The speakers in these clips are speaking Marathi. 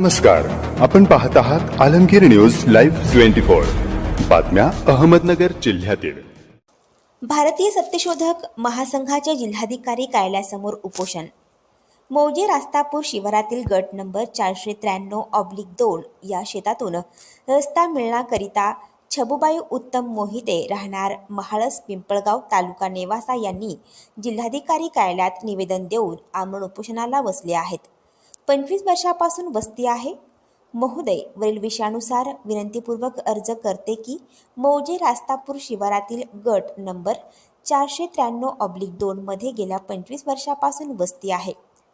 नमस्कार. आपण पाहत आहात Alamgir news live twenty four. बातम्या अहमदनगर जिल्ह्यातील. भारतीय सत्यशोधक महासंघाच्या जिल्हाधिकारी कार्यालयासमोर उपोषण. मौजे रास्तापूर शिवारातील गट नंबर चारशे त्र्याण्णव ऑब्लिक दोन या शेतातून रस्ता मिळण्याकरिता छबुबाई उत्तम मोहिते राहणार महाळस पिंपळगाव तालुका नेवासा यांनी जिल्हाधिकारी कार्यालयात निवेदन देऊन आमरण उपोषणाला बसले आहेत. पंचवीस वर्षापासून वस्ती आहे. महोदय वरील विषयानुसार विनंतीपूर्वक अर्ज करते की मौजे रास्तापूर शिवारातील गट नंबर चारशे त्र्याण्णव ऑब्लिक दोनमध्ये गेल्या पंचवीस वर्षापासून वस्ती आहे.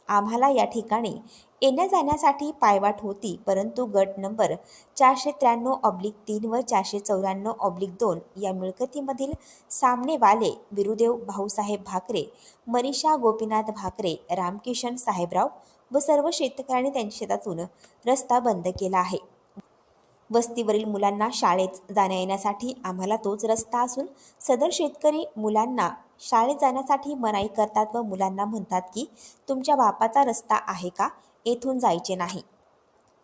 आम्हाला या ठिकाणी येण्या जाण्यासाठी पायवाट होती परंतु गट नंबर चारशे त्र्याण्णव ऑब्लिक तीन व चारशे चौऱ्याण्णव ऑब्लिक दोन या मिळकतीमधील सामनेवाले बिरुदेव भाऊसाहेब भाकरे मनीषा गोपीनाथ भाकरे रामकिशन साहेबराव व सर्व शेतकऱ्यांनी त्यांच्या शेतातून रस्ता बंद केला आहे. वस्तीवरील मुलांना शाळेत जाण्या येण्यासाठी आम्हाला तोच रस्ता असून सदर शेतकरी मुलांना शाळेत जाण्यासाठी मनाई करतात व मुलांना म्हणतात की तुमच्या बापाचा रस्ता आहे का? येथून जायचे नाही.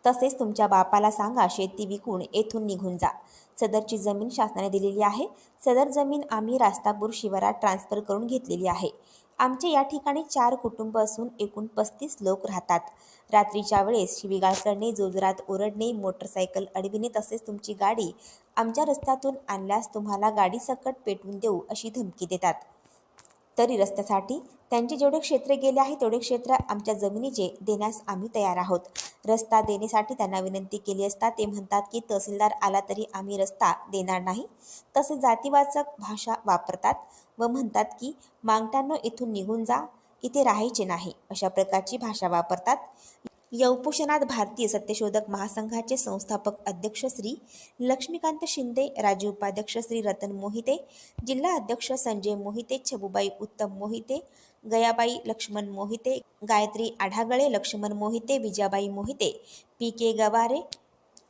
तसेच तुमच्या बापाला सांगा शेती विकून येथून निघून जा. सदरची जमीन शासनाने दिलेली आहे. सदर जमीन आम्ही रास्तापूर शिवारात ट्रान्स्फर करून घेतलेली आहे. आमचे या ठिकाणी चार कुटुंब असून एकूण पस्तीस लोक राहतात. रात्रीच्या वेळेस शिवीगाळ करणे जोजरात ओरडणे मोटरसायकल अडविणे तसेच तुमची गाडी आमच्या रस्त्यातून आणल्यास तुम्हाला गाडी सकट पेटवून देऊ अशी धमकी देतात. तरी रस्त्यासाठी. त्यांचे जेवढे क्षेत्र गेले आहे तेवढे क्षेत्र आमच्या जमिनीचे देण्यास आम्ही तयार आहोत. रस्ता देण्यासाठी त्यांना विनंती केली असता ते म्हणतात की तहसीलदार आला तरी आम्ही रस्ता देणार नाही. तसे जातीवाचक भाषा वापरतात व म्हणतात की मागट्यांनो इथून निघून जा. इथे राहायचे नाही. अशा प्रकारची भाषा वापरतात. या उपोषणात भारतीय सत्यशोधक महासंघाचे संस्थापक अध्यक्ष श्री लक्ष्मीकांत शिंदे राज्य उपाध्यक्ष श्री रतन मोहिते जिल्हा अध्यक्ष संजय मोहिते छबुबाई उत्तम मोहिते गयाबाई लक्ष्मण मोहिते गायत्री आढागळे लक्ष्मण मोहिते विजाबाई मोहिते पी के गवारे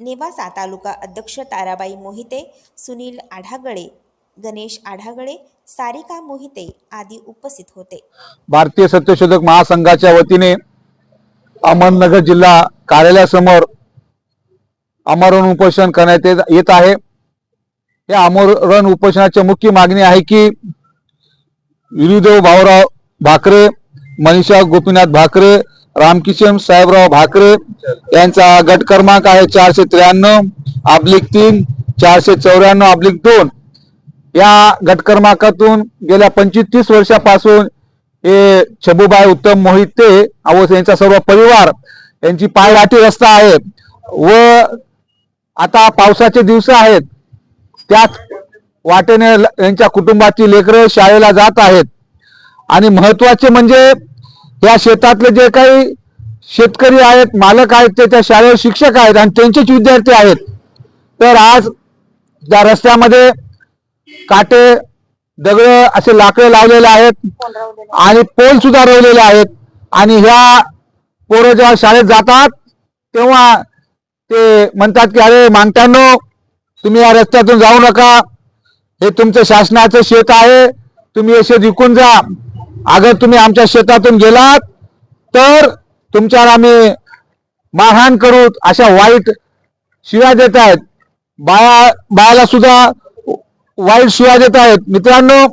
नेवासा तालुका अध्यक्ष ताराबाई मोहिते सुनील आढागळे गणेश आढागळे सारिका मोहिते आदी उपस्थित होते. भारतीय सत्यशोधक महासंघाच्या वतीने अहमदनगर जिल्हा कार्यालयासमोर आमरण उपोषण करण्यात येत- येत आहे. या आमरण उपोषणाची मुख्य मागणी आहे की विरुदेव भाऊराव भाकरे मनीषा गोपीनाथ भाकरे रामकिशन साहेबराव भाकरे यांचा गट क्रमांक आहे चारशे त्र्याण्णव आब्लिक तीन चारशे चौऱ्याण्णव आब्लिक दोन. या गट क्रमांकातून गेल्या पंचवीस तीस वर्षापासून हे छबूबाई उत्तम मोहिते व यांचा सर्व परिवार यांची पायवाटी रस्ता आहे. व आता पावसाचे दिवस आहेत. त्याच वाटेने ल- यांच्या कुटुंबाची लेकरं शाळेला जात आहेत. आणि महत्त्वाचे म्हणजे या शेतातले जे काही शेतकरी आहेत मालक आहेत ते त्या शाळेवर शिक्षक आहेत आणि त्यांचेच विद्यार्थी आहेत. तर आज त्या रस्त्यामध्ये काटे दगड असे लाकडे लावलेले आहेत. आणि पोल सुद्धा रोवलेले आहेत. आणि ह्या पोरं जेव्हा शाळेत जातात तेव्हा ते म्हणतात की अरे मागत्यानो तुम्ही या रस्त्यातून जाऊ नका. हे तुमचं शासनाचं शेत आहे. तुम्ही हे शेत विकून जा. अगर तुम्ही आमच्या शेतातून गेलात तर तुमच्यावर आम्ही मारहाण करू. अशा वाईट शिव्या देत आहेत. बाया बायाला सुद्धा वाईट शिव्या देत आहेत. मित्रांनो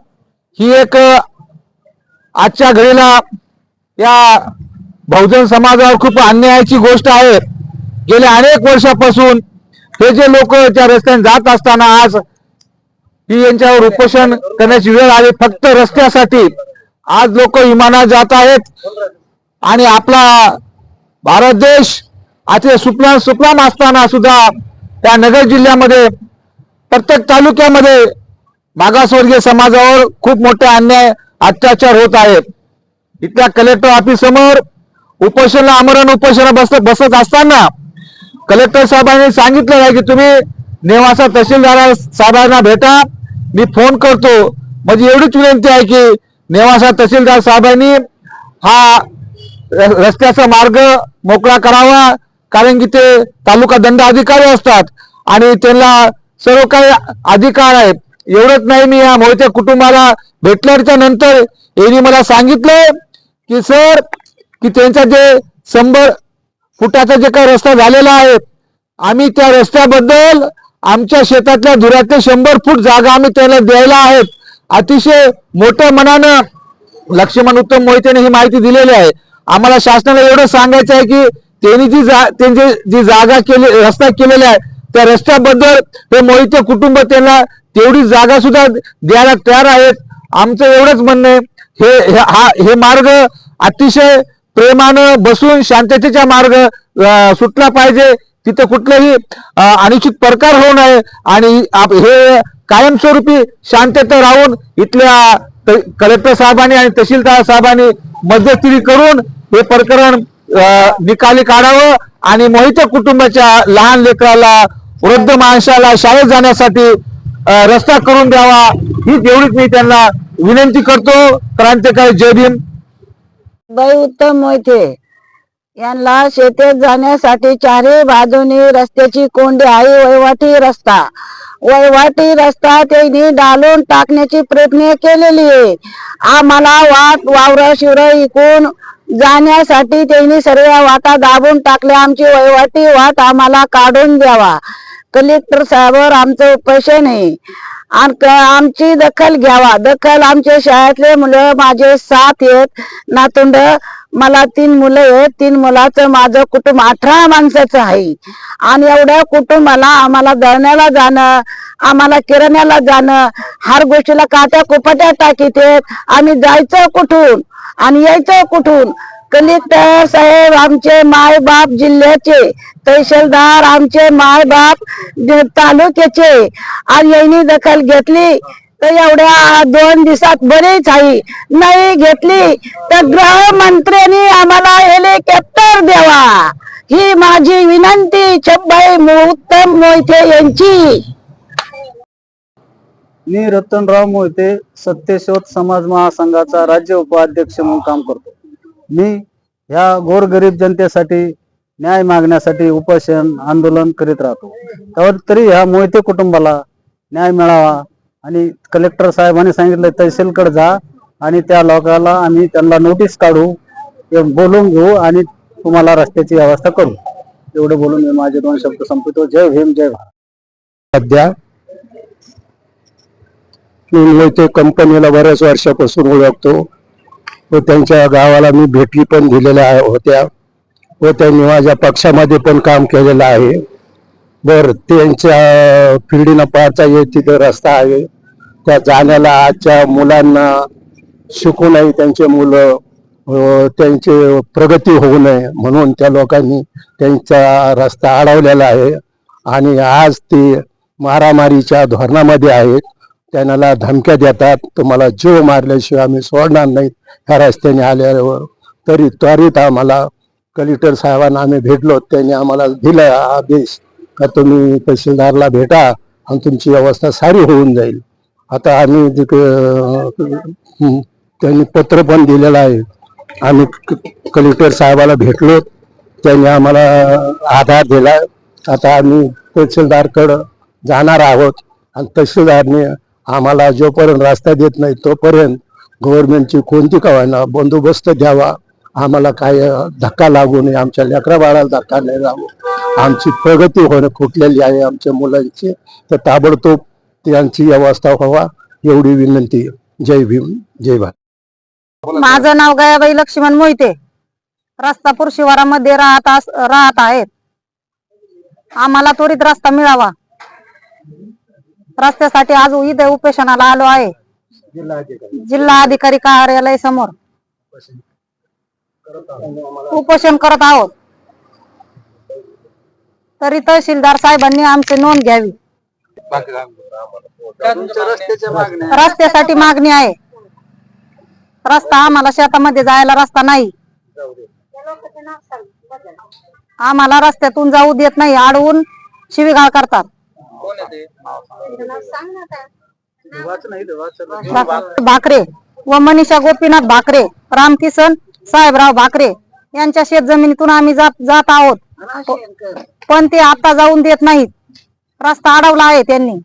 ही एक आजच्या घडीला या बहुजन समाजावर खूप अन्यायाची गोष्ट आहे. गेल्या अनेक वर्षापासून हे जे लोक त्या रस्त्याने जात असताना आज ही यांच्यावर उपोषण करण्याची वेळ आली. फक्त रस्त्यासाठी आज लोक विमानात जात आहेत. आणि आपला भारत देश आजचे सुप्लाम सुप्लाम असताना सुद्धा त्या नगर जिल्ह्यामध्ये प्रत्येक तालुक्यामध्ये मागासवर्गीय समाजावर खूप मोठे अन्याय अत्याचार होत आहेत. इथल्या कलेक्टर ऑफिस समोर उपोषण आमरण उपोषण बसत बसत असताना कलेक्टर साहेबांनी सांगितलं आहे की तुम्ही नेवासा तहसीलदार साहेबांना भेटा मी फोन करतो. म्हणजे एवढीच विनंती आहे की नेवासा तहसीलदार साहेबांनी हा र- रस्त्याचा मार्ग मोकळा करावा कारण की ते तालुका दंड अधिकारी असतात आणि त्यांना सर्व काही अधिकार आहे एवढंच नाही मी या मोहित्या कुटुंबाला भेटल्याच्या नंतर यांनी मला सांगितलं की सर की त्यांचा जे शंभर फुटाचा जे काही रस्ता झालेला आहे आम्ही त्या रस्त्याबद्दल आमच्या शेतातल्या धुऱ्यातले शंभर फूट जागा आम्ही त्याला द्यायला आहेत. अतिशय मोठ्या मनानं लक्ष्मण उत्तम मोहितेने ही माहिती दिलेली आहे. आम्हाला शासनाला एवढं सांगायचं आहे की त्यांनी जी जा त्यांची जी जागा केली रस्ता केलेला आहे त्या रस्त्याबद्दल हे मोहिते कुटुंब त्यांना तेवढी जागा सुद्धा द्यायला तयार आहेत. आमचं एवढंच म्हणणं आहे. हे हे- हा हे मार्ग अतिशय प्रेमानं बसून शांततेचा मार्ग सुटला पाहिजे. तिथं कुठलंही अनिश्चित अनुचित प्रकार होऊ नये. आणि आप- हे कायमस्वरूपी शांतता राहून इथल्या कलेक्टर साहेबांनी आणि तहसीलदार साहेबांनी मध्यस्थी करून हे प्रकरण निकाली काढावं आणि मोहित कुटुंबाच्या लहान लेकराला वृद्ध माणसाला शाळेत जाण्यासाठी रस्ता करून द्यावा ही तेवढीच मी त्यांना विनंती करतो. क्रांतिकारी जय भीम. बाई उत्तम मोहिते यांना शेतीत जाण्यासाठी चारही बाजूनी रस्त्याची कोंडी आहे वैवाटी रस्ता. वैवाटी रस्ता त्यांनी डालून टाकण्याची प्रयत्न केलेली आहे. आम्हाला वाट वावर शिवर इकून जाण्यासाठी त्यांनी सर्व वाटा दाबून टाकल्या. आमची वैवाटी वाट आम्हाला काढून द्यावा. कलेक्टर साहेबांवर आमचं पैसे नाही. आणि आमची दखल घ्यावा. दखल आमच्या शाळेतले मुलं माझे सात आहेत नातुंड. मला तीन मुलं आहेत. तीन मुलाचं माझं कुटुंब अठरा माणसाचं आहे. आणि एवढ्या कुटुंबाला आम्हाला दळण्याला जाणं आम्हाला किराण्याला जाणं हर गोष्टीला काट्या कुपाट्या टाकीत आहेत. आम्ही जायचं कुठून? आणि यायचं कुठून? कलेक्टर साहेब आमचे माय बाप जिल्ह्याचे तहसीलदार आमचे माय बाप तालुक्याचे आणि यांनी दखल घेतली. तर एवढ्या दोन दिवसात बरेच आहे नाही घेतली. तर गृहमंत्र्यांनी आम्हाला हेलिकॉप्टर द्यावा. ही माझी विनंती. छब्बाई उत्तम मोहिते यांची. मी रतनराव मोहिते सत्यशोध समाज महासंघाचा राज्य उपाध्यक्ष म्हणून काम करतो. मी ह्या गोरगरीब जनतेसाठी न्याय मागण्यासाठी उपोषण आंदोलन करीत राहतो. तर तरी ह्या मोहिते कुटुंबाला न्याय मिळावा आणि कलेक्टर साहेबांनी सांगितलं तहसीलकडे जा आणि त्या लोकांना आम्ही त्यांना नोटीस काढू बोलून घेऊ आणि तुम्हाला रस्त्याची व्यवस्था करू. एवढे बोलून मी माझे दोन शब्द संपवतो. जय भीम जय भारत. सध्या मी मोहिते कंपनीला बऱ्याच वर्षापासून ओळखतो. व त्यांच्या गावाला मी भेटी पण दिलेल्या होत्या व त्यांनी माझ्या पक्षामध्ये पण काम केलेलं आहे. बर त्यांच्या फिरडीनं पाहता येईल तिथं रस्ता आहे. त्या जाण्याला आजच्या मुलांना शिकू नये त्यांचे मुलं त्यांचे प्रगती होऊ नये म्हणून त्या लोकांनी त्यांचा रस्ता अडवलेला आहे. आणि आज ते मारामारीच्या धोरणामध्ये आहेत. त्यांना धमक्या देतात. तुम्हाला जीव मारल्याशिवाय आम्ही सोडणार नाही. ह्या रस्त्याने आल्यावर तरी त्वरित आम्हाला कलेक्टर साहेबांना आम्ही भेटलो. त्यांनी आम्हाला दिला आदेश का तुम्ही तहसीलदारला भेटा आणि तुमची व्यवस्था सारी होऊन जाईल. आता आम्ही तिकडे त्यांनी पत्र पण दिलेलं आहे. आम्ही कलेक्टर साहेबाला भेटलो. त्यांनी आम्हाला आधार दिला. आता आम्ही तहसीलदारकडं जाणार आहोत आणि तहसीलदारने आम्हाला जोपर्यंत रस्ता देत नाही तोपर्यंत गव्हर्नमेंटची कोणती कवायना बंदोबस्त द्यावा. आम्हाला काय धक्का लागू नये. आमच्या लेकरा बाळाला धक्का नाही लागू. आमची प्रगती होणं खुटलेली आहे आमच्या मुलांची. तर ताबडतोब त्यांची व्यवस्था व्हावा एवढी विनंती. जय भीम जय भारत. माझं नाव गयाबाई लक्ष्मण मोहिते. रस्तापूर शिवारामध्ये राहत राहत आहेत. आम्हाला त्वरित रस्ता मिळावा. रस्त्यासाठी आज इथे उपेशनाला आलो आहे. जिल्हा अधिकारी. कार्यालय समोर. उपोषण करत आहोत. तरी तहसीलदार साहेबांनी आमची नोंद घ्यावी. रस्त्यासाठी मागणी आहे. रस्ता आम्हाला शेतामध्ये जायला रस्ता नाही. आम्हाला रस्त्यातून जाऊ देत नाही. अडवून शिवीगाळ करतात. भाकरे व मनीषा गोपीनाथ भाकरे रामकिसन साहेबराव भाकरे यांच्या शेत जमिनीतून आम्ही जात जात आहोत. पण ते आता जाऊन देत नाहीत. रस्ता अडवला आहे त्यांनी.